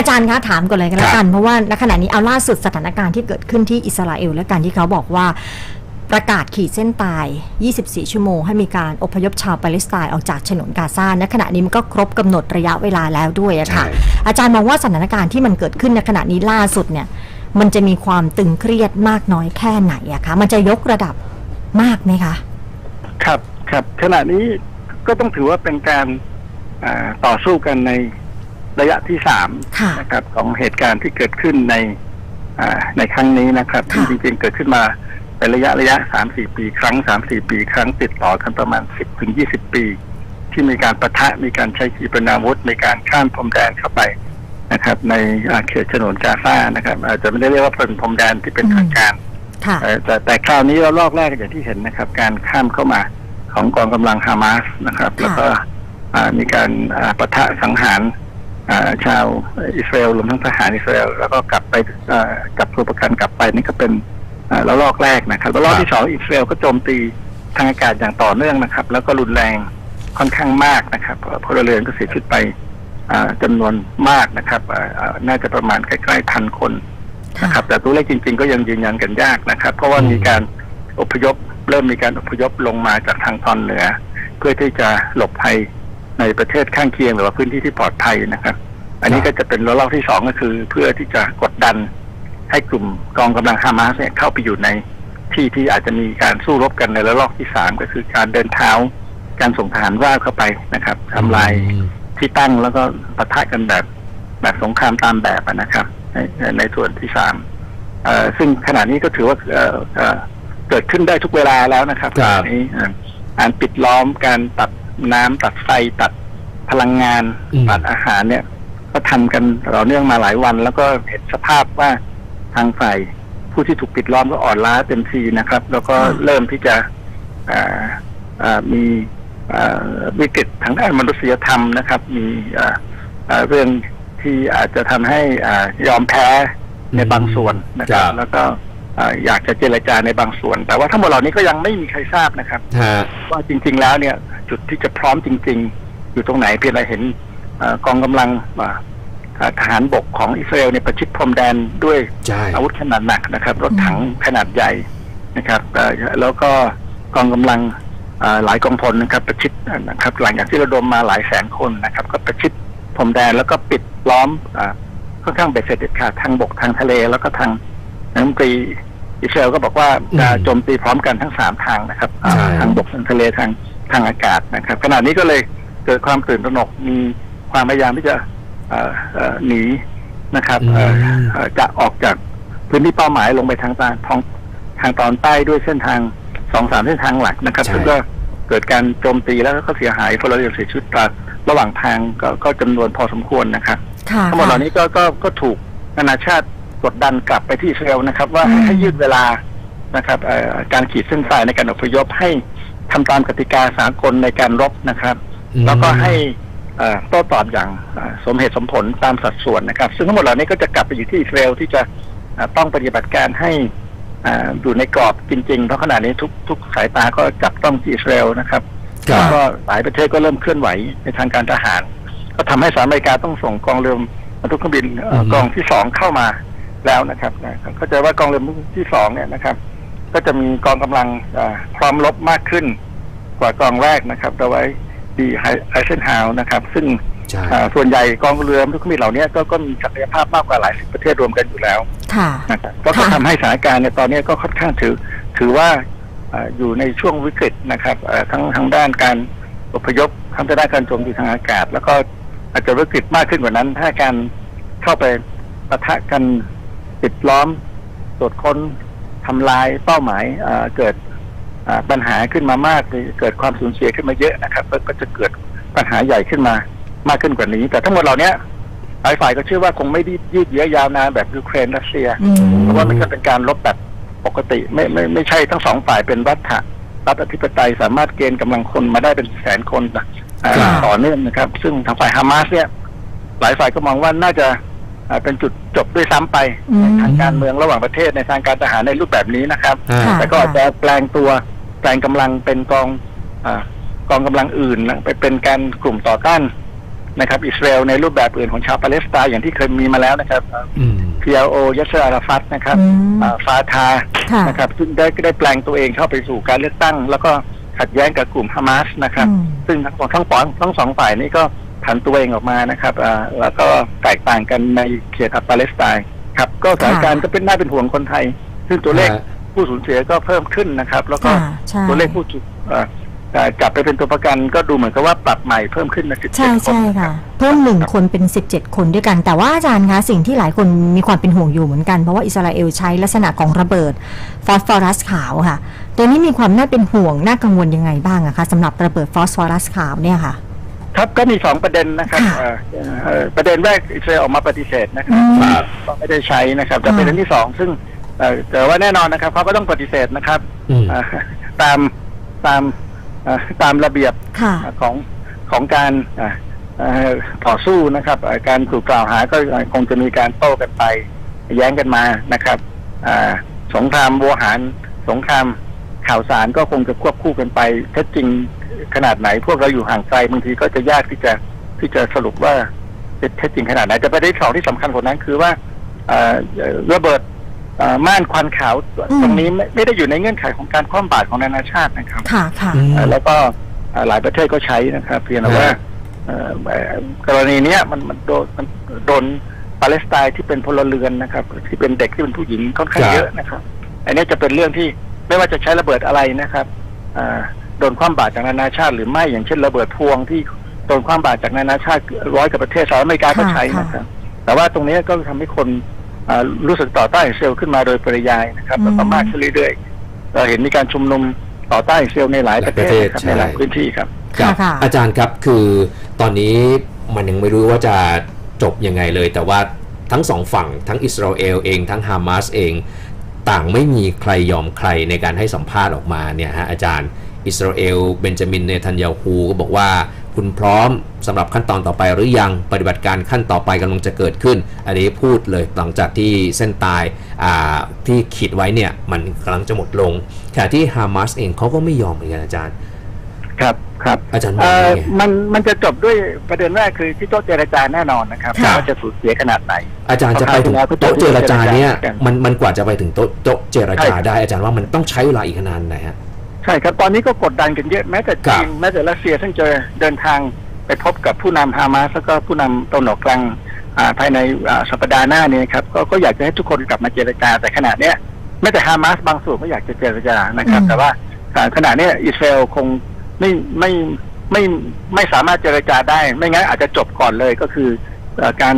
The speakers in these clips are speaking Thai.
อาจารย์คะถามก่อนเลยกันแล้วกัน เพราะว่าณขณะนี้เอาล่าสุดสถานการณ์ที่เกิดขึ้นที่อิสราเอลและการที่เขาบอกว่าประกาศขีดเส้นตาย 24 ชั่วโมง ให้มีการอพยพชาวปาเลสไตน์ออกจากฉนวนกาซาณขณะนี้มันก็ครบกำหนดระยะเวลาแล้วด้วยอะค่ะใช่อาจารย์มองว่าสถานการณ์ที่มันเกิดขึ้นในขณะนี้ล่าสุดเนี่ย มันจะมีความตึงเครียดมากน้อยแค่ไหนอะคะ มันจะยกระดับมากไหมคะ ครับ ครับ ขณะนี้ก็ต้องถือว่าเป็นการอ่าต่อสู้กันใน ระยะที่สามค่ะนะครับของเหตุการณ์ที่เกิดขึ้นในอ่าในครั้งนี้นะครับค่ะจริงๆเกิดขึ้นมาเป็นระยะระยะสามสี่ปี ครั้งสามสี่ปี ครั้งติดต่อกันประมาณสิบถึงยี่สิบปี ที่มีการประทะมีการใช้ขีปนาวุธมีการข้ามพรมแดนเข้าไปนะครับ ในอ่าเขตฉนวนกาซานะครับ อาจจะไม่ได้เรียกว่าเป็นพรมแดนที่เป็นทางการค่ะเอ่อแต่แต่คราวนี้เราลอกแรกอย่างที่เห็นนะครับ การข้ามเข้ามาของกองกำลังฮามาสนะครับค่ะแล้วก็อ่ามีการอ่าปะทะสังหารอ่า ชาวอิสราเอลรวมทั้งทหารอิสราเอลแล้วก็กลับไปอ่าจับตัวประกันกลับไปนี่ก็เป็นระลอกแรกนะครับระลอกที่สองอิสราเอลก็โจมตีทางอากาศอย่างต่อเนื่องนะครับ แล้วก็รุนแรงค่อนข้างมากนะครับพลเรือนก็เสียชีวิตไปอ่าจำนวนมากนะครับน่าจะประมาณใกล้ๆพันคนนะครับ แต่ตัวเลขจริง ๆ ก็ยังยืนยันกันยากนะครับ เพราะว่ามีการอพยพเริ่มมีการอพยพลงมาจากทางตอนเหนือ เพื่อที่จะหลบภัย ในประเทศข้างเคียงหรือว่าพื้นที่ที่ปลอดภัยนะครับ อันนี้ก็จะเป็นระลอกที่สองก็คือ เพื่อที่จะกดดันให้กลุ่มกองกำลังฮามาสเนี่ยเข้าไปอยู่ในที่ที่อาจจะมีการสู้รบกันในระลอกที่สามก็คือการเดินเท้าการส่งทหารราบเข้าไปนะครับทำลายอืมที่ตั้งแล้วก็ปะทะกันแบบแบบสงครามตามแบบอะนะครับในในในส่วนที่สามเอ่อซึ่งขณะนี้ก็ถือว่าเอ่อเอ่อเกิดขึ้นได้ทุกเวลาแล้วนะครับครับขณะนี้เอ่อการปิดล้อมการตัด น้ำตัดไฟตัดพลังงานอืมตัดอาหารเนี่ย ก็ทำกันต่อเนื่องมาหลายวัน แล้วก็เห็นสภาพว่าทางฝ่ายผู้ที่ถูกปิดล้อมก็อ่อนล้าเต็มทีนะครับ แล้วก็ค่ะเริ่มที่จะเอ่อเอ่อมีเอ่อวิกฤตทางด้านมนุษยธรรมนะครับ มีเอ่อเอ่อเรื่องที่อาจจะทำให้อ่ายอมแพ้ในบางส่วนนะครับครับแล้วก็เอ่ออยากจะเจรจาในบางส่วน แต่ว่าทั้งหมดเหล่านี้ก็ยังไม่มีใครทราบนะครับฮะว่าจริง ๆ แล้วเนี่ย จุดที่จะพร้อมจริง ๆ อยู่ตรงไหนเพียงแต่เห็นเอ่อกองกำลังอ่าอ่าทหารบกของอิสราเอลเนี่ยประชิดพรมแดนด้วยใช่อาวุธขนาดหนักนะครับ รถถังขนาดใหญ่นะครับเอ่อแล้วก็กองกำลังเอ่อหลายกองพลนะครับ ประชิดนะครับ หลังจากที่ระดมมาหลายแสนคนนะครับ ก็ประชิดพรมแดนแล้วก็ปิดล้อมอาค่อนข้างเบ็ดเสร็จเด็ดขาดทางบกทางทะเลแล้วก็ทาง น้ำตรีอิสราเอลก็บอกว่าจะอืมโจมตีพร้อมกันทั้งสามทางนะครับอ่าใช่ทางบกทางทะเลทางทางอากาศนะครับ ขณะนี้ก็เลยเกิดความตื่นตระหนกมีความพยายามที่จะเอ่อเอ่อหนีนะครับเอ่ออืมเอ่อจะออกจากพื้นที่เป้าหมายลงไปทางตอนทางทางตอนใต้ด้วยเส้นทางสองสามเส้นทางหลักนะครับใช่ซึ่งก็เกิดการโจมตีแล้วก็เสียหายพลเรือนเสียชีวิตตามระหว่างทางก็ก็จำนวนพอสมควรนะครับค่ะทั้งหมดเหล่านี้ก็ก็ก็ถูกนานาชาติ กดดันกลับไปที่อิสราเอลนะครับ ว่าอืม ให้ยืดเวลานะครับเอ่อการขีดเส้นตายในการอพยพให้ทำตามกติกาสากลในการรบนะครับอืมแล้วก็ให้เอ่อโต้ตอบอย่างเอ่อสมเหตุสมผลตามสัดส่วนนะครับ ซึ่งทั้งหมดเหล่านี้ก็จะกลับไปอยู่ที่อิสราเอลที่จะเอ่อต้องปฏิบัติการให้เอ่ออยู่ในกรอบจริง ๆ เพราะขณะนี้ทุกทุกสายตาก็จับต้องที่อิสราเอลนะครับครัแล้วบ ก็หลายประเทศก็เริ่มเคลื่อนไหวในทางการทหาร ก็ทำให้สหรัฐอเมริกาต้องส่งกองเรือบรรทุกเครื่องบินเอ่ออือฮึกองที่สองเข้ามา แล้วนะครับนะเข้าใจว่ากองเรือที่สองเนี่ยนะครับ ก็จะมีกองกำลังเอ่อพร้อมรบมากขึ้น กว่ากองแรกนะครับโดยไว้ดีไฮเซนฮาวนะครับ ซึ่งใช่อ่าส่วนใหญ่กองเรือบรรทุกเครื่องบินเหล่านี้ก็ก็มีศักยภาพมากกว่าหลายสิบประเทศรวมกันอยู่แล้วค่ะนะครับก็ก็ค่ะทำให้สถานการณ์ในตอนนี้ก็ค่อนข้างถือ ถือว่าเอ่ออยู่ในช่วงวิกฤตนะครับเอ่อทั้งทางด้านการอพยพทั้งด้านการโจมตีทางอากาศ แล้วก็อาจจะวิกฤตมากขึ้นกว่านั้น ถ้าการเข้าไปปะทะกัน ปิดล้อมตรวจค้นทำลายเป้าหมายเอ่อเกิดเอ่อปัญหาขึ้นมามากหรือเกิดความสูญเสียขึ้นมาเยอะนะครับก็ก็จะเกิดปัญหาใหญ่ขึ้นมามากขึ้นกว่านี้ แต่ทั้งหมดเหล่านี้หลายฝ่ายก็เชื่อว่าคงไม่ได้ยืดเยื้อยาวนานแบบยูเครนรัสเซียอืมเพราะว่ามันก็เป็นการลบแบบปกติไม่ไม่ไม่ใช่ทั้งสองฝ่ายเป็นรัฐะรัฐอธิปไตยสามารถเกณฑ์กำลังคนมาได้เป็นแสนคนนะอ่าครับต่อเนื่องนะครับ ซึ่งทางฝ่ายฮามาสเนี่ย หลายฝ่ายก็มองว่าน่าจะอ่า เป็นจุดจบด้วยซ้ำไปอืมในทางการเมืองระหว่างประเทศในทางการทหารในรูปแบบนี้นะครับฮะค่ะแต่ก็อาจจะแปลงตัวแปลงกำลังเป็นกองอากองกำลังอื่นนะไปเป็นการกลุ่มต่อต้านนะครับอิสราเอลในรูปแบบอื่นของชาวปาเลสไตน์อย่างที่เคยมีมาแล้วนะครับอืม PLO ยัสเซอร์อาราฟัตนะครับอืมอ่าฟาทาค่ะนะครับซึ่งได้ได้แปลงตัวเองเข้าไปสู่การเลือกตั้ง แล้วก็ขัดแย้งกับกลุ่มฮามาสนะครับอืมซึ่งทั้งทั้งปองทั้งสองฝ่ายนี้ก็ ผันตัวเองออกมานะครับอ่าแล้วก็แตกต่างกันในเขตปาเลสไตน์ครับ ก็สถานการณ์ก็เป็นน่าเป็นห่วงคนไทย ซึ่งตัวเลขฮะผู้สูญเสียก็เพิ่มขึ้นนะครับ แล้วก็ค่ะใช่ตัวเลขผู้ถูกเอ่อเอ่อจับไปเป็นตัวประกันก็ดูเหมือนกับว่าปรับใหม่เพิ่มขึ้นนะสิบใช่คนใช่ค่ะ เพิ่มหนึ่งคนเป็น17คนด้วยกัน แต่ว่าอาจารย์คะสิ่งที่หลายคนมีความเป็นห่วงอยู่เหมือนกัน เพราะว่าอิสราเอลใช้ลักษณะของระเบิดฟอสฟอรัสขาวค่ะ ตัวนี้มีความน่าเป็นห่วงน่ากังวลยังไงบ้างอะคะสำหรับระเบิดฟอสฟอรัสขาวเนี่ยค่ะ ครับก็มีสองประเด็นนะครับค่ะ เอ่อเอ่อประเด็นแรกอิสราเอลออกมาปฏิเสธนะครับ อืมว่าว่าไม่ได้ใช้นะครับแต่ค่ะประเด็นที่สองซึ่งเอ่อแต่ว่าแน่นอนนะครับเขาก็ต้องปฏิเสธนะครับอืม เอ่อตามตามเอ่อตามระเบียบค่ะ ของของการเอ่อเอ่อต่อสู้นะครับเอ่อการถูกกล่าวหาก็คงจะมีการโต้กันไป แย้งกันมานะครับอ่าสงครามวัวหาร สงครามข่าวสารก็คงจะควบคู่กันไปแท้จริง ขนาดไหน พวกเราอยู่ห่างไกลบางทีก็จะยากที่จะที่จะสรุปว่าเป็นเท็จจริงขนาดไหนแต่ประเด็นที่สองที่สำคัญกว่านั้นคือว่าเอ่อเอ่อระเบิดเอ่อม่านควันขาวอืมตรงนี้ไม่ไม่ได้อยู่ในเงื่อนไขของการคว่ำบาตรของนานาชาตินะครับค่ะค่ะอืมเอ่อแล้วก็เอ่อหลายประเทศก็ใช้นะครับเพียงแต่ว่าฮะเอ่อเอ่อกรณีเนี้ยมันมันโดนมันโดนปาเลสไตน์ที่เป็นพลเรือนนะครับ ที่เป็นเด็กที่เป็นผู้หญิงค่อนข้างเยอะนะครับ อันนี้จะเป็นเรื่องที่ไม่ว่าจะใช้ระเบิดอะไรนะครับอ่า โดนความบาดจากนานาชาติหรือไม่อย่างเช่นระเบิดพวงที่โดนความบาดจากนานาชาติร้อยกับประเทศสหรัฐอเมริกาก็ใช้นะครับ แต่ว่าตรงนี้ก็ทำให้คนอ่ารู้สึกต่อต้านอิสราเซลขึ้นมาโดยปริยายนะครับแล้วก็อืมมากขึ้นเรื่อยๆเราเห็นมีการชุมนุมต่อต้านอิสราเซลในหลายประเทศนะครับหลายประเทศในหลายใช่พื้นที่ครับครับค่ะอาจารย์ครับคือตอนนี้มันยังไม่รู้ว่าจะจบยังไงเลย แต่ว่าทั้งสองฝั่งทั้งอิสราเอลเองทั้งฮามาสเอง ต่างไม่มีใครยอมใครในการให้สัมภาษณ์ออกมาเนี่ยฮะอาจารย์ อิสราเอลเบนจามินเนทันยาฮูก็บอกว่าคุณพร้อมสำหรับขั้นตอนต่อไปหรือยังปฏิบัติการขั้นต่อไปกำลังจะเกิดขึ้น อันนี้พูดเลยหลังจากที่เส้นตายอ่าที่ขีดไว้เนี่ยมันกำลังจะหมดลงขณะที่ฮามาสเองเขาก็ไม่ยอมเหมือนกันอาจารย์ ครับครับอาจารย์มองเอ่ยัองไงมันมันจะจบด้วยประเด็นแรกคือที่โต๊ะเจรจาแน่นอนนะครับครับว่าจะสูญเสียขนาดไหน อาจารย์จะไปถึงเอาเข้าไปโต๊ะเจรจาเนี่ยเจรจากันมันมันกว่าจะไปถึงโต๊ะโต๊ะเจรจาใช่ได้อาจารย์ว่ามันต้องใช้เวลาอีกนานไหนฮะ ใช่ครับ ตอนนี้ก็กดดันกันเยอะแม้แต่ครัจีบนแม้แต่รัสเซียซึ่งจะเดินทางไปพบกับผู้นำฮามาสแล้วก็ผู้นำตะวันออกกลางอ่าภายในอ่าสัปดาห์หน้าเนี่ยครับก็ก็อยากจะให้ทุกคนกลับมาเจรจาแต่ขณะเนี้ยแม้แต่ฮามาสบางส่วนก็อยากจะเจรจานะครับอืมแต่ว่าอ่าขณะเนี้ยอิสราเอลคงไม่ไม่ไม่ไม่สามารถเจรจาได้ ไม่งั้นอาจจะจบก่อนเลยก็คือเอ่อการ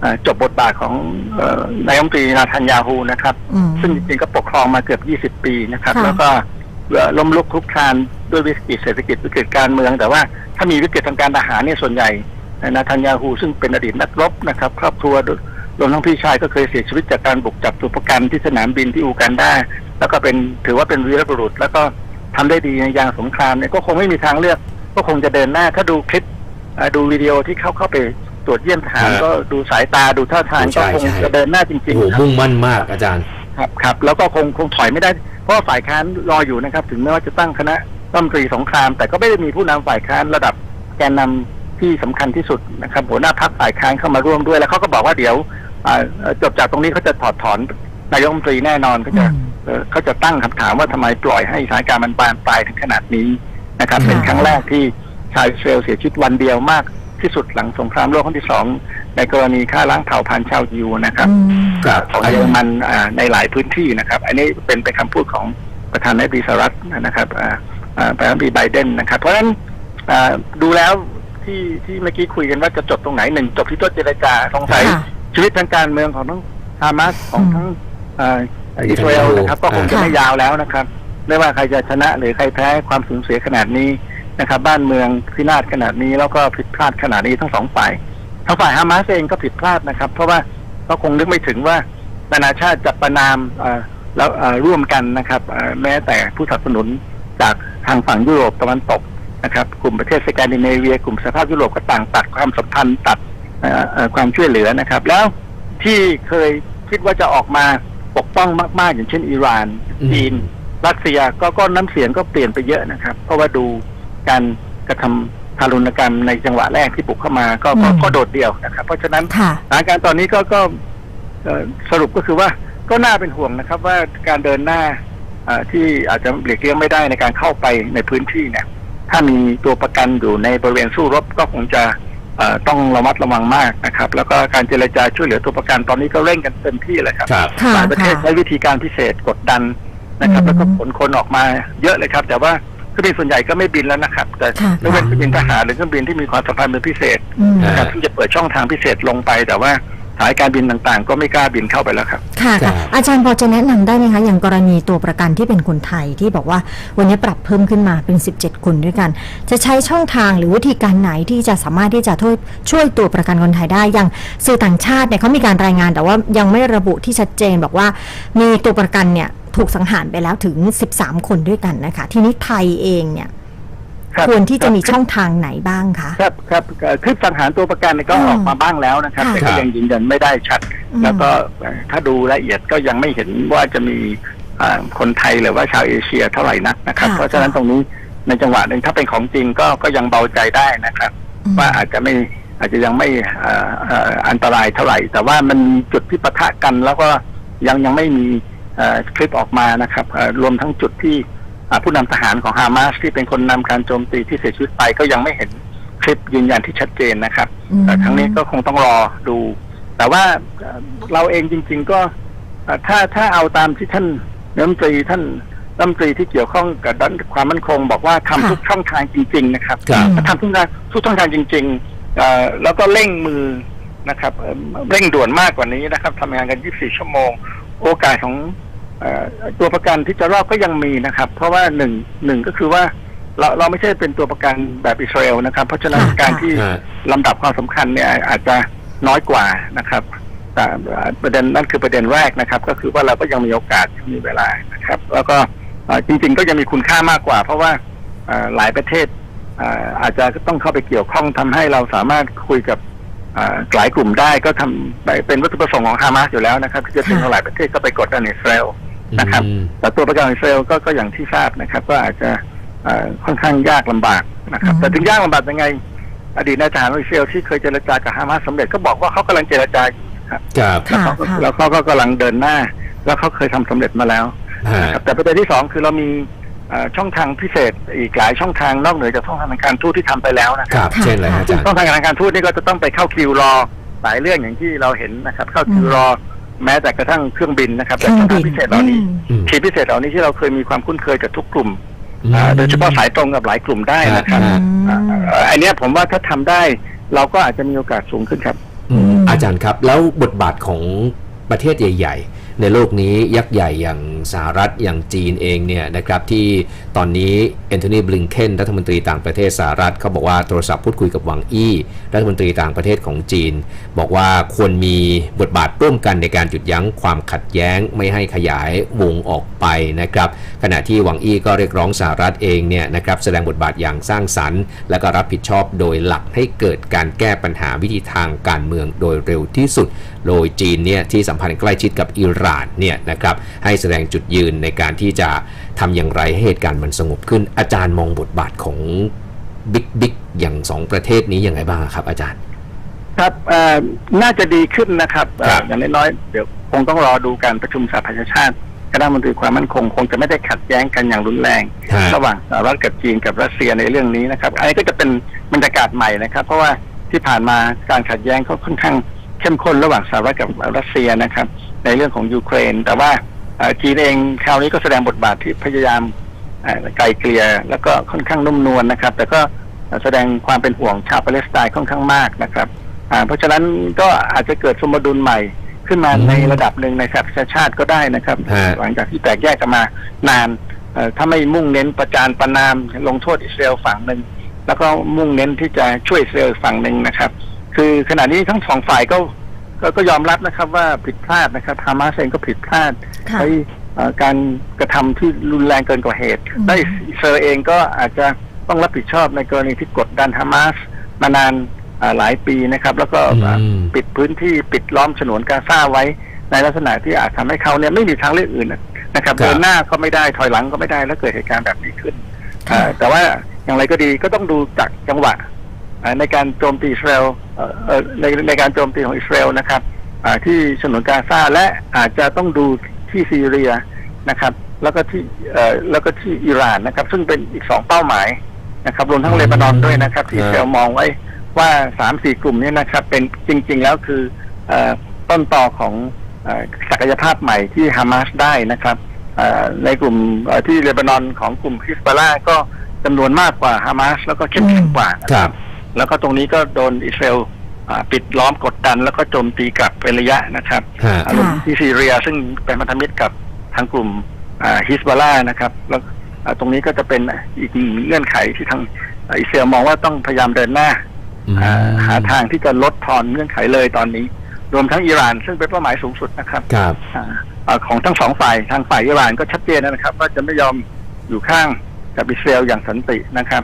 เอ่อจบบทบาทของเอ่อนายกรัฐมนตรีนาธันยาฮูนะครับอืมซึ่งจริงๆก็ปกครองมาเกือบ 20 ปีนะครับค่ะแล้วก็เอ่อ ล้มลุกคลุกคลานด้วยวิกฤตเศรษฐกิจวิกฤตการเมือง แต่ว่าถ้ามีวิกฤตทางการทหารเนี่ยส่วนใหญ่นาธันยาฮูซึ่งเป็นอดีตนักรบนะครับ ครอบครัวรวมทั้งพี่ชายก็เคยเสียชีวิตจากการบุกจับตัวประกันที่สนามบินที่อูกันดาแล้วก็เป็นถือว่าเป็นวีรบุรุษ แล้วก็ทำได้ดีในยามสงครามเนี่ยก็คงไม่มีทางเลือก ก็คงจะเดินหน้าถ้าดูคลิปเอ่อดูวิดีโอที่เข้าเข้าไปตรวจเยี่ยมทหารฮะก็ดูสายตาดูท่าทางใช่ก็คงใช่จะเดินหน้าจริโอ้งโหๆครับมุ่งมั่นมากอาจารย์ ครับครับแล้วก็คงคงถอยไม่ได้ เพราะว่าฝ่ายค้านรออยู่นะครับ ถึงแม้ว่าจะตั้งคณะรัฐมนตรีสงคราม แต่ก็ไม่ได้มีผู้นำฝ่ายค้านระดับแกนนำที่สำคัญที่สุดนะครับหัวหน้าพักฝ่ายค้านเข้ามาร่วมด้วย แล้วเขาก็บอกว่าเดี๋ยวอ่าเอ่อจบจากตรงนี้เขาจะถอดถอนนายกรัฐมนตรีแน่นอนเขาจะอืมเอ่อเขาจะตั้งคำถามว่าทำไมปล่อยให้สถานการณ์มันบานปลายถึงขนาดนี้นะครับค่ะเป็นครั้งแรกที่ชาวอิสราเอลเสียชีวิตวันเดียวมาก ที่สุดหลังสงครามโลกครั้งที่สองในกรณีฆ่าล้างเผ่าพันธุ์ชาวยิวนะครับอืมครับของเยอรมันอ่าในหลายพื้นที่นะครับ อันนี้เป็นเป็นคำพูดของประธานาธิบดีสหรัฐนะครับอ่าอ่าประธานาธิบดีไบเดนนะครับ เพราะฉะนั้นอ่าดูแล้วที่ที่เมื่อกี้คุยกันว่าจะจบตรงไหนหนึ่งจบที่โต๊ะเจรจาสงสัยค่ะชีวิตทางการเมืองของทั้งฮามาสของอืมทั้งอ่าอิสราเอลนะครับ ก็คงจะค่ะไม่ยาวแล้วนะครับ ไม่ว่าใครจะชนะหรือใครแพ้ความสูญเสียขนาดนี้ นะครับ บ้านเมืองพินาศขนาดนี้แล้วก็ผิดพลาดขนาดนี้ทั้งสองฝ่ายทางฝ่ายฮามาสเองก็ผิดพลาดนะครับ เพราะว่าก็คงนึกไม่ถึงว่านานาชาติจะประนามเอ่อแล้วเอ่อร่วมกันนะครับเอ่อแม้แต่ผู้สนับสนุนจากทางฝั่งยุโรปตะวันตกนะครับกลุ่มประเทศสแกนดิเนเวีย กลุ่มสหภาพยุโรปก็ต่างตัดความสัมพันธ์ตัดเอ่อเอ่อความช่วยเหลือนะครับ แล้วที่เคยคิดว่าจะออกมาปกป้องมาก ๆ อย่างเช่นอิหร่านอืมจีนรัสเซียก็ก็น้ำเสียงก็เปลี่ยนไปเยอะนะครับ เพราะว่าดู การกระทำทารุณกรรมในจังหวะแรกที่บุกเข้ามาก็ก็อืมก็โดดเดี่ยวนะครับ เพราะฉะนั้นค่ะสถานการณ์ตอนนี้ก็ก็เอ่อสรุปก็คือว่าก็น่าเป็นห่วงนะครับ ว่าการเดินหน้าเอ่อที่อาจจะหลีกเลี่ยงไม่ได้ในการเข้าไปในพื้นที่เนี่ย ถ้ามีตัวประกันอยู่ในบริเวณสู้รบก็คงจะเอ่อต้องระมัดระวังมากนะครับ แล้วก็การเจรจาช่วยเหลือตัวประกันตอนนี้ก็เร่งกันเต็มที่เลยครับครับค่ะหลายประเทศค่ะใช้วิธีการพิเศษกดดันนะครับอืมแล้วก็ขนคนออกมาเยอะเลยครับ แต่ว่า เครื่องบินส่วนใหญ่ก็ไม่บินแล้วนะครับ แต่ค่ะไม่เป็นเครื่องบินทหารหรือเครื่องบินที่มีความสัมพันธ์เป็นพิเศษอืมนะครับอ่าที่จะเปิดช่องทางพิเศษลงไป แต่ว่าสายการบินต่างๆ ก็ไม่กล้าบินเข้าไปแล้วครับ ค่ะครัค่ะบอาจารย์พอจะแนะนำได้ไหมคะ อย่างกรณีตัวประกันที่เป็นคนไทยที่บอกว่าวันนี้ปรับเพิ่มขึ้นมาเป็น 17 คนด้วยกัน จะใช้ช่องทางหรือวิธีการไหนที่จะสามารถที่จะช่วยช่วยตัวประกันคนไทยได้ อย่างสื่อต่างชาติเนี่ยเขามีการรายงานแต่ว่ายังไม่ระบุที่ชัดเจนบอกว่ามีตัวประกันเนี่ย ถูกสังหารไปแล้วถึง 13 คนด้วยกันนะคะ ทีนี้ไทยเองเนี่ยครับควรที่จะมีช่องทางไหนบ้างคะครับครับเอ่อคลิปสังหารตัวประกันเนี่ยก็อืมออกมาบ้างแล้วนะครับค่ะแต่ก็ยังยืนยันไม่ได้ชัดอืมแล้วก็เอ่อถ้าดูละเอียดก็ยังไม่เห็นว่าจะมีอ่าคนไทยหรือว่าชาวเอเชียเท่าไหร่นักนะครับค่ะเพราะฉะนั้นตรงนี้ในจังหวะหนึ่งถ้าเป็นของจริงก็ก็ยังเบาใจได้นะครับอืมว่าอาจจะไม่อาจจะยังไม่เอ่อเอ่ออันตรายเท่าไหร่ แต่ว่ามันมีจุดที่ปะทะกันแล้วก็ยังยังไม่มีเอ่อ คลิปออกมานะครับเอ่อรวมทั้งจุดที่อ่าผู้นำทหารของฮามาสที่เป็นคนนำการโจมตีที่เสียชีวิตไปก็ยังไม่เห็นคลิปยืนยันที่ชัดเจนนะครับอืมแต่ครั้งนี้ก็คงต้องรอดู แต่ว่าเอ่อเราเองจริง ๆ ก็เอ่อถ้าถ้าเอาตามที่ท่านรัฐมนตรีท่านรัฐมนตรีที่เกี่ยวข้องกับด้านความมั่นคง บอกว่าทำค่ะทุกช่องทางจริง ๆ นะครับครับถ้าทำทุกทางทุกช่องทางจริงๆเอ่อแล้วก็เร่งมือนะครับเอ่อเร่งด่วนมากกว่านี้นะครับทำงานกัน 24 ชั่วโมง โอกาสของเอ่อตัวประกันที่จะรอดก็ยังมีนะครับ เพราะว่าหนึ่งหนึ่งก็คือว่าเราเราไม่ใช่เป็นตัวประกันแบบอิสราเอลนะครับ เพราะฉะนั้นค่ะการที่ฮะลำดับความสำคัญเนี่ยอาจจะน้อยกว่านะครับแต่ประเด็นนั่นคือประเด็นแรกนะครับ ก็คือว่าเราก็ยังมีโอกาสมีเวลานะครับ แล้วก็เอ่อจริง ๆ ก็ยังมีคุณค่ามากกว่า เพราะว่าเอ่อหลายประเทศเอ่ออาจจะต้องเข้าไปเกี่ยวข้องทำให้เราสามารถคุยกับเอ่อ หลายกลุ่มได้ก็ทำไปเป็นวัตถุประสงค์ของฮามาสอยู่แล้วนะครับที่จะเป็นค่ะหลายประเทศก็ไปกดดันอิสราเอลนะครับอืมแต่ตัวประกันอิสราเอลก็ก็อย่างที่ทราบนะครับ ก็อาจจะเอ่อค่อนข้างยากลำบากนะครับอืมแต่ถึงยากลำบากยังไง อดีตนายทหารอิสราเอลที่เคยเจรจากับฮามาสสำเร็จก็บอกว่าเขากำลังเจรจาอยู่ครับครับค่ะแล้วเขาค่ะแล้วเขาก็กำลังเดินหน้า แล้วเขาเคยทำสำเร็จมาแล้วฮะครับแต่ประเด็นที่สองคือเรามีเอ่อ ช่องทางพิเศษอีกหลายช่องทางนอกเหนือจากช่องทางทางการทูตที่ทำไปแล้วนะคครัรับบ เช่นอะไรฮะอาจารย์ ช่องทางทางการทูตนี่ก็จะต้องไปเข้าคิวรอหลายเรื่องอย่างที่เราเห็นนะครับ เข้าคิวรอแม้แต่กระทั่งเครื่องบินนะครับเคแต่รื่องช่องบิทางนพิเศษเหล่านี้อืม อืมทีมพิเศษเหล่านี้ที่เราเคยมีความคุ้นเคยกับทุกกลุ่มอืมอ่าโดยเฉพาะสายตรงกับหลายกลุ่มได้นะครับฮะอ่าอ่าอันเนี้ยผมว่าถ้าทำได้เราก็อาจจะมีโอกาสสูงขึ้นครับ อืมอาจารย์ครับ แล้วบทบาทของประเทศใหญ่ ๆ ในโลกนี้ยักษ์ใหญ่อย่างสหรัฐอย่างจีนเองเนี่ยนะครับที่ตอนนี้แอนโทนีบลิงเคนรัฐมนตรีต่างประเทศสหรัฐเขาบอกว่าโทรศัพท์พูดคุยกับหวังอี้ รัฐมนตรีต่างประเทศของจีน บอกว่าควรมีบทบาทร่วมกันในการหยุดยั้งความขัดแย้งไม่ให้ขยายวงออกไปนะครับขณะที่หวังอี้ก็เรียกร้องสหรัฐเองเนี่ยนะครับแสดงบทบาทอย่างสร้างสรรค์ และก็รับผิดชอบโดยหลักให้เกิดการแก้ปัญหาวิธีทางการเมืองโดยเร็วที่สุด โดยจีนเนี่ยที่สัมพันธ์ใกล้ชิดกับอิรหร่านเนี่ยนะครับให้แสดงจุดยืนในการที่จะทำอย่างไรให้เหตุการณ์มันสงบขึ้น อาจารย์มองบทบาทของบิ๊กบิ๊กอย่างสองประเทศนี้อย่างไรบ้างครับอาจารย์ ครับเอ่อน่าจะดีขึ้นนะครับเอ่อครับอย่างน้อยๆเดี๋ยวคงต้องรอดูการประชุมสหประชาชาติคณะมนตรีความมั่นคงคงจะไม่ได้ขัดแย้งกันอย่างรุนแรงฮะระหว่างสหรัฐกับจีนกับรัสเซียในเรื่องนี้นะครับ อันนี้ก็จะเป็นบรรยากาศใหม่นะครับ เพราะว่าที่ผ่านมาการขัดแย้งเขาค่อนข้างเข้มข้นระหว่างสหรัฐกับรัสเซียนะครับ ในเรื่องของยูเครน แต่ว่าเอ่อจีนเองคราวนี้ก็แสดงบทบาทที่พยายามเอ่อไกลเกลี่ยแล้วก็ค่อนข้างนุ่มนวลนะครับ แต่ก็แสดงความเป็นห่วงชาวปาเลสไตน์ค่อนข้างมากนะครับอ่าเพราะฉะนั้นก็อาจจะเกิดสมดุลใหม่ขึ้นมาอืมในระดับหนึ่งในสหประชาชาติก็ได้นะครับฮะหลังจากที่แตกแยกกันมานานเอ่อถ้าไม่มุ่งเน้นประจานประนามลงโทษอิสราเอลฝั่งหนึ่งแล้วก็มุ่งเน้นที่จะช่วยอิสราเอลฝั่งหนึ่งนะครับ คือขณะนี้ทั้งสองฝ่ายก็ ก็ก็ยอมรับนะครับว่าผิดพลาดนะครับฮามาสเองก็ผิดพลาดค่ะในเอ่อการกระทำที่รุนแรงเกินกว่าเหตุอืมและอิสราเอลเองก็อาจจะต้องรับผิดชอบในกรณีที่กดดันฮามาสมานานเอ่อหลายปีนะครับ แล้วก็อืมปิดพื้นที่ปิดล้อมฉนวนกาซาไว้ในลักษณะที่อาจทำให้เขาเนี่ยไม่มีทางเลือกอื่นนะครับครับเดินหน้าก็ไม่ได้ถอยหลังก็ไม่ได้แล้วเกิดเหตุการณ์แบบนี้ขึ้นเอ่อแต่ว่าอย่างไรก็ดีก็ต้องดูจากจังหวะอ่า ในการโจมตีอิสราเอลเอ่อเอ่อในในการโจมตีของอิสราเอลนะครับอ่าที่ฉนวนกาซาและอาจจะต้องดูที่ซีเรียนะครับ แล้วก็ที่เอ่อแล้วก็ที่อิหร่านนะครับ ซึ่งเป็นอีกสองเป้าหมายนะครับรวมทั้งเลบานอนด้วยนะครับ ที่อิสราเอลมองไว้ว่าสามสี่กลุ่มนี้นะครับ เป็นจริง ๆ แล้วคือเอ่อต้นต่อของเอ่อศักยภาพใหม่ที่ฮามาสได้นะครับเอ่อในกลุ่มเอ่อที่เลบานอนของกลุ่มฮิสบาลาก็จำนวนมากกว่าฮามาสแล้วก็เข้มแข็งกว่านะครับ แล้วก็ตรงนี้ก็โดนอิสราเอลอ่าปิดล้อมกดดัน แล้วก็โจมตีกลับเป็นระยะนะครับฮะอารมณ์ที่ซีเรียซึ่งเป็นพันธมิตรกับทางกลุ่มฮิสบาลานะครับ แล้วอ่าตรงนี้ก็จะเป็นอีกหนึ่งเงื่อนไขที่ทางอ่าอิสราเอลมองว่าต้องพยายามเดินหน้าอืมอ่าหาทางที่จะลดทอนเงื่อนไขเลยตอนนี้ รวมทั้งอิหร่าน ซึ่งเป็นเป้าหมายสูงสุดนะครับครับอ่าอ่าของทั้งสองฝ่ายทางฝ่ายอิหร่านก็ชัดเจนนะครับ ว่าจะไม่ยอมอยู่ข้างกับอิสราเอลอย่างสันตินะครับ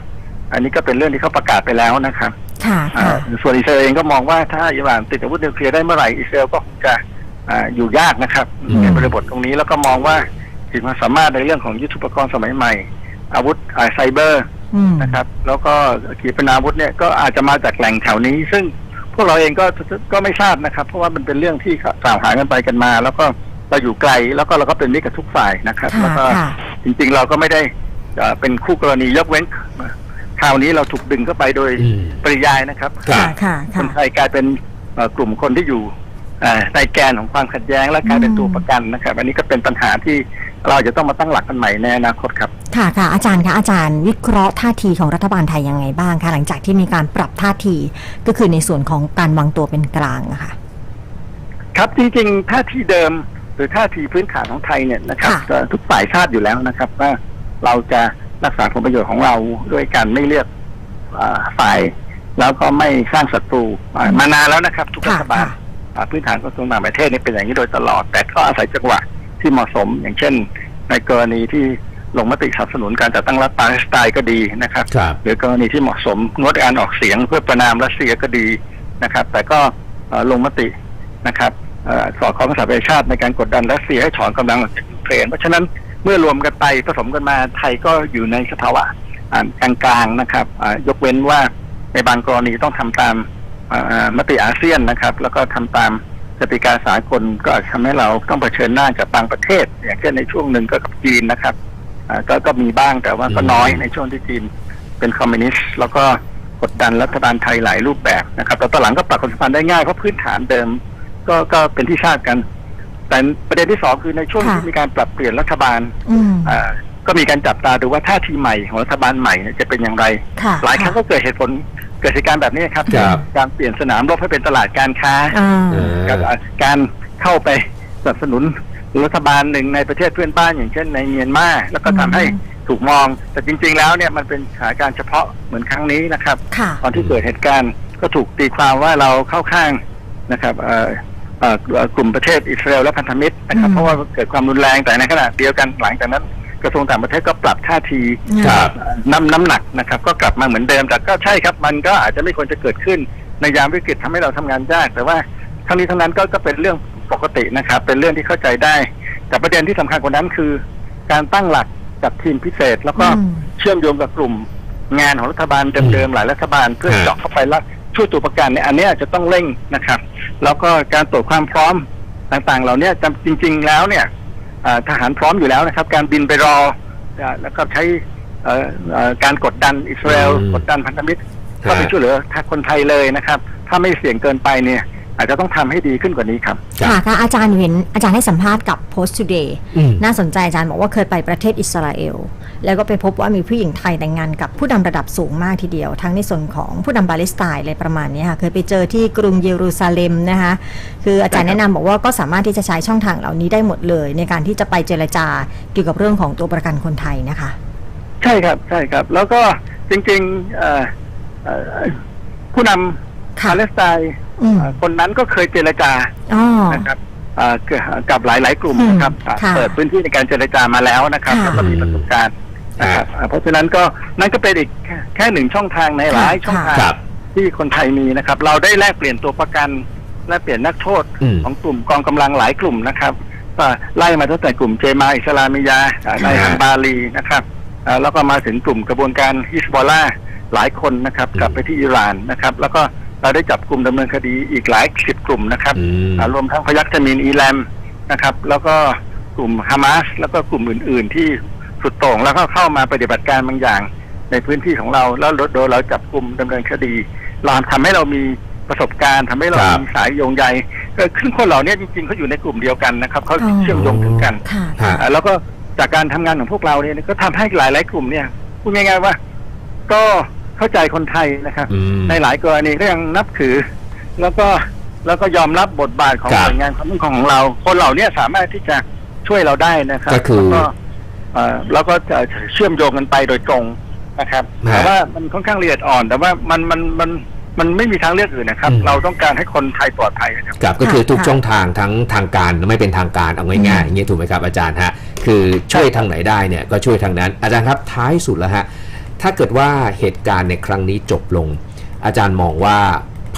อันนี้ก็เป็นเรื่องที่เขาประกาศไปแล้วนะครับค่ะอ่าค่ะส่วนอิสราเอลเองก็มองว่าถ้าอิหร่านติดอาวุธนิวเคลียร์ได้เมื่อไหร่อิสราเอลก็คงจะอ่าอยู่ยากนะครับอืมในบริบทตรงนี้แล้วก็มองว่าขีดความสามารถในเรื่องของยุทโธปกรณ์สมัยใหม่ อาวุธอ่าไซเบอร์อืมนะครับ แล้วก็ขีปนาวุธเนี่ยก็อาจจะมาจากแหล่งแถวนี้ ซึ่งพวกเราเองก็ก็ไม่ทราบนะครับ เพราะว่ามันเป็นเรื่องที่กล่าวหากันไปกันมา แล้วก็เราอยู่ไกลแล้วก็เราก็เป็นมิตรกับทุกฝ่ายนะครับค่ะแล้วก็ค่ะจริงๆเราก็ไม่ได้เอ่อเป็นคู่กรณียกเว้น คราวนี้เราถูกดึงเข้าไปโดยอืมปริยายนะครับครัค่ะบค่ะคค่ะนไทยกลายเป็นเอ่อกลุ่มคนที่อยู่เอ่อในแกนของความขัดแย้งและกลายเป็นตัวประกันนะครับ อันนี้ก็เป็นปัญหาที่เราจะต้องมาตั้งหลักกันใหม่ในอนาคตครับ ค่ะค่ะอาจารย์คะอาจารย์วิเคราะห์ท่าทีของรัฐบาลไทยยังไงบ้างคะหลังจากที่มีการปรับท่าทีก็คือในส่วนของการวางตัวเป็นกลางอะค่ะ ครับจริงๆท่าทีเดิม หรือท่าทีพื้นฐานของไทยเนี่ยนะครับค่ะเอ่อทุกฝ่ายทราบอยู่แล้วนะครับว่าเราจะ รักษาผลประโยชน์ของเราด้วยการไม่เลือกอ่าฝ่าย แล้วก็ไม่สร้างศัตรูอ่ามานานแล้วนะครับ ทุกรัฐบาลค่ะอ่าพื้นฐานกระทรวงต่างประเทศนี่เป็นอย่างนี้โดยตลอด แต่ก็อาศัยจังหวะที่เหมาะสม อย่างเช่น ในกรณีที่ลงมติสนับสนุนการจัดตั้งรัฐปาเลสไตน์ก็ดีนะครับครับหรือกรณีที่เหมาะสมงดการออกเสียงเพื่อประนามรัสเซียก็ดีนะครับ แต่ก็เอ่อลงมตินะครับเอ่อสอดคล้องกับสหประชาชาติในการกดดันรัสเซียให้ถอนกำลังออกจากยูเครนเพราะฉะนั้น เมื่อรวมกันไปผสมกันมาไทยก็อยู่ในสภาวะอ่ากลางๆนะครับอ่ายกเว้นว่าในบางกรณีต้องทำตามอ่ามติอาเซียนนะครับ แล้วก็ทำตามกติกาสากลก็อาจทำให้เราต้องเผชิญหน้ากับบางประเทศ อย่างเช่นในช่วงหนึ่งก็กับจีนนะครับอ่าก็ก็มีบ้างแต่ว่าก็น้อยในช่วงที่จีนเป็นคอมมิวนิสต์แล้วก็กดดันรัฐบาลไทยหลายรูปแบบนะครับแต่ตอนหลังก็ปรับความสัมพันธ์ได้ง่ายเพราะพื้นฐานเดิม ก็ก็เป็นที่ทราบกัน แต่ประเด็นที่สองคือในช่วงค่ะ ที่มีการปรับเปลี่ยนรัฐบาลอืมอ่าก็มีการจับตาดูว่าท่าทีใหม่ของรัฐบาลใหม่เนี่ยจะเป็นอย่างไร ค่ะหลายครั้งก็เกิดเหตุผลเกิดเหตุการณ์แบบนี้ครับครับ การเปลี่ยนสนามรบให้เป็นตลาดการค้าอ่าเออกับการเข้าไปสนับสนุนรัฐบาลหนึ่งในประเทศเพื่อนบ้านอย่างเช่นในเมียนมาแล้วก็ทำให้อืมถูกมอง แต่จริง ๆ แล้วเนี่ยมันเป็นสถานการณ์เฉพาะเหมือนครั้งนี้นะครับ ค่ะ ตอนที่เกิดเหตุการณ์ก็ถูกตีความว่าเราเข้าข้างนะครับเอ่อเอ่อเอ่อ กลุ่มประเทศอิสราเอลและพันธมิตรนะครับอืมเพราะว่าเกิดความรุนแรงแต่ในขณะเดียวกันหลังจากนั้นกระทรวงต่างประเทศก็ปรับท่าทีครับเอ่อน้ำน้ำหนักนะครับ ก็กลับมาเหมือนเดิมแต่ก็ใช่ครับ มันก็อาจจะไม่ควรจะเกิดขึ้นในยามวิกฤตทำให้เราทำงานยาก แต่ว่าทั้งนี้ทั้งนั้นก็ก็เป็นเรื่องปกตินะครับ เป็นเรื่องที่เข้าใจได้ แต่ประเด็นที่สำคัญกว่านั้นคือ การตั้งหลักจัดทีมพิเศษ แล้วก็อืมเชื่อมโยงกับกลุ่มงานของรัฐบาลเดิมๆหลายรัฐบาลเพื่อฮะเจาะเข้าไปแล้ว ช่วยตัวประกันเนี่ยอันเนี้ยจะต้องเร่งนะครับ แล้วก็การตรวจความพร้อมต่างๆ เหล่าเนี้ยจำจริง ๆ แล้วเนี่ยอ่าทหารพร้อมอยู่แล้วนะครับ การบินไปรออ่าแล้วก็ใช้เอ่อเอ่อการกดดันอิสราเอลอืมกดดันพันธมิตรเข้าไปช่วยเหลือทางคนไทยเลยนะครับ ถ้าไม่เสี่ยงเกินไปเนี่ย อาจจะต้องทำให้ดีขึ้นกว่านี้ครับ ค่ะค่ะอาจารย์เห็นอาจารย์ให้สัมภาษณ์กับ Post Today อืมน่าสนใจอาจารย์บอกว่าเคยไปประเทศอิสราเอล แล้วก็ไปพบว่ามีผู้หญิงไทยแต่งงานกับผู้นำระดับสูงมากทีเดียว ทั้งในส่วนของผู้นำปาเลสไตน์อะไรประมาณนี้ค่ะ เคยไปเจอที่กรุงเยรูซาเล็มนะคะ คืออาจารย์แนะนำบอกว่าก็สามารถที่จะใช้ช่องทางเหล่านี้ได้หมดเลย ในการที่จะไปเจรจาเกี่ยวกับเรื่องของตัวประกันคนไทยนะคะ ใช่ครับใช่ครับ แล้วก็จริงๆเอ่อเอ่อผู้นำค่ะปาเลสไตน์ อืมเอ่อคนนั้นก็เคยเจรจาอ๋อ นะครับเอ่อกับหลายๆกลุ่มอืมนะครับค่ะ เปิดพื้นที่ในการเจรจามาแล้วนะครับค่ะแล้วก็มีประสบการณ์นะครับอ่าเพราะฉะนั้นก็นั่นก็เป็นอีกแค่แค่หนึ่งช่องทางในหลายค่ะช่องทางครับที่คนไทยมีนะครับ เราได้แลกเปลี่ยนตัวประกันแลกเปลี่ยนนักโทษอืม ของกลุ่มกองกำลังหลายกลุ่มนะครับก็ไล่มาตั้งแต่กลุ่มเจมาอิสลามิยาอ่าในฮัมบาลีนะครับเอ่อแล้วก็มาถึงกลุ่มกระบวนการฮิสบอลลาหลายคนนะครับอืมกลับไปที่อิหร่านนะครับ แล้วก็ เราได้จับกลุ่มดำเนินคดีอีกหลายสิบกลุ่มนะครับอืมอ่ารวมทั้งพยัคฆ์จามินอีแลมนะครับ แล้วก็กลุ่มฮามาสแล้วก็กลุ่มอื่น ๆ ที่สุดโต่งแล้วก็เข้ามาปฏิบัติการบางอย่าง ในพื้นที่ของเราแล้วโดยเราจับกลุ่มดำเนินคดีเราทำให้เรามีประสบการณ์ทำให้เราครับมีสายโยงใยเออซึ่งคนเหล่านี้จริงๆเขาอยู่ในกลุ่มเดียวกันนะครับเขาอ๋อเชื่อมโยงถึงกันค่ะฮะอ่าแล้วก็จากการทำงานของพวกเราเนี่ยก็ทำให้หลายๆกลุ่มเนี่ยพูดง่ายๆว่า ก็ เข้าใจคนไทยนะครับอืมในหลายกรณีก็ยังนับถือ แล้วก็แล้วก็ยอมรับบทบาทของครับหน่วยงานความมั่นคงของเรา คนเหล่านี้สามารถที่จะช่วยเราได้นะครับก็คือแล้วก็เอ่อแล้วก็จะเชื่อมโยงกันไปโดยตรงนะครับฮะแต่ว่ามันค่อนข้างละเอียดอ่อน แต่ว่ามันมันมันมันไม่มีทางเลือกอื่นนะครับอืมเราต้องการให้คนไทยปลอดภัยนะครับครับก็คือทุกค่ะช่องทางทั้งทางการและไม่เป็นทางการเอาง่ายๆอย่างนี้ถูกไหมครับอาจารย์ฮะคือช่วยทางไหนได้เนี่ยก็ช่วยทางนั้น อาจารย์ครับท้ายสุดแล้วฮะ ถ้าเกิดว่าเหตุการณ์ในครั้งนี้จบลง อาจารย์มองว่า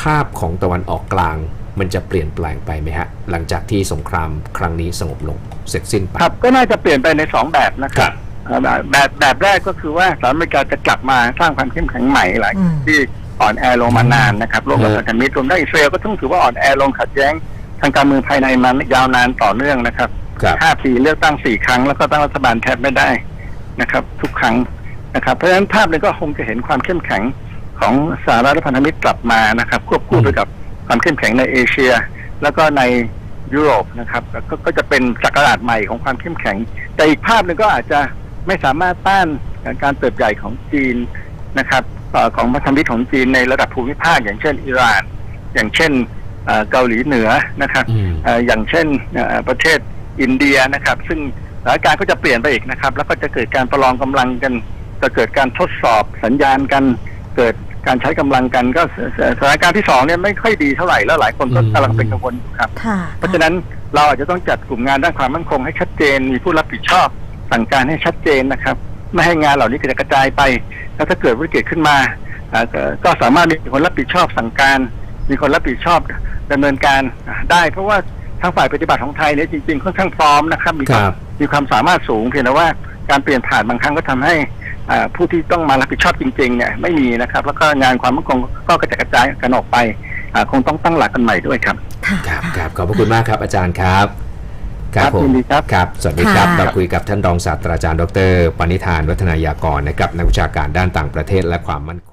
ภาพของตะวันออกกลางมันจะเปลี่ยนแปลงไปไหมฮะ หลังจากที่สงครามครั้งนี้สงบลงเสร็จสิ้นไปครับก็น่าจะเปลี่ยนไปในสองแบบนะคครัรับบเอ่อแบบแบบแบบแรกก็คือว่าสหรัฐอเมริกาจะกลับมาสร้างความเข้มแข็งใหม่หลายอืมที่อ่อนแอลงมานานนะครับร่วมกับเออพันธมิตรรวมทั้งอิสราเอลก็ต้องถือว่าอ่อนแอลงขัดแย้งทางการเมืองภายในมายาวนานต่อเนื่องนะครับครับห้าปีเลือกตั้งสี่ครั้งแล้วก็ตั้งรัฐบาลแทบไม่ได้นะครับ ทุกครั้ง นะครับเพราะฉะนั้นภาพนี้ก็คงจะเห็นความเข้มแข็งของสหรัฐและพันธมิตรกลับมานะครับ ควบคู่ไปกับความเข้มแข็งในเอเชีย แล้วก็ในยุโรปนะครับแล้วก็ก็จะเป็นจักรราชใหม่ของความเข้มแข็ง แต่อีกภาพหนึ่งก็อาจจะไม่สามารถต้านการเติบใหญ่ของจีนนะครับเอ่อของพันธมิตรของจีนในระดับภูมิภาค อย่างเช่น อิหร่าน อย่างเช่นเอ่อเกาหลีเหนือนะครับอืมเอ่ออย่างเช่นเอ่อประเทศอินเดียนะครับ ซึ่งสถานการณ์ก็จะเปลี่ยนไปอีกนะครับ แล้วก็จะเกิดการประลองกำลังกัน จะเกิดการทดสอบสัญญาณกันเกิดการใช้กำลังกันก็สสสถานการณ์ที่สองเนี่ยไม่ค่อยดีเท่าไหร่แล้วหลายคนก็อืมกำลังเป็นกังวลอยู่ครับค่ะเพราะฉะนั้นเราอาจจะต้องจัดกลุ่มงานด้านความมั่นคงให้ชัดเจน มีผู้รับผิดชอบสั่งการให้ชัดเจนนะครับ ไม่ให้งานเหล่านี้กระจายกระจายไป แล้วถ้าเกิดวิกฤตขึ้นมาอ่าก็ก็สามารถมีคนรับผิดชอบสั่งการ มีคนรับผิดชอบดำเนินการได้ เพราะว่าทางฝ่ายปฏิบัติของไทยเนี่ยจริงๆค่อนข้างพร้อมนะครับ มีความครับมีความสามารถสูงเพียงแต่ว่าการเปลี่ยนผ่านบางครั้งก็ทำให้อ่า ผู้ที่ต้องมารับผิดชอบจริงๆเนี่ยไม่มีนะครับ แล้วก็งานความมั่นคงก็กระจายกระจายกันออกไปอ่าคงต้องตั้งหลักกันใหม่ด้วยครับค่ะครับครับขอบพระคุณมากครับอาจารย์ครับครับผมยินดีครับครับ สวัสดีครับค่ะเราคุยกับท่านรองศาสตราจารย์ดรปณิธานวัฒนายากรนะครับนักวิชาการด้านต่างประเทศและความมั่นคง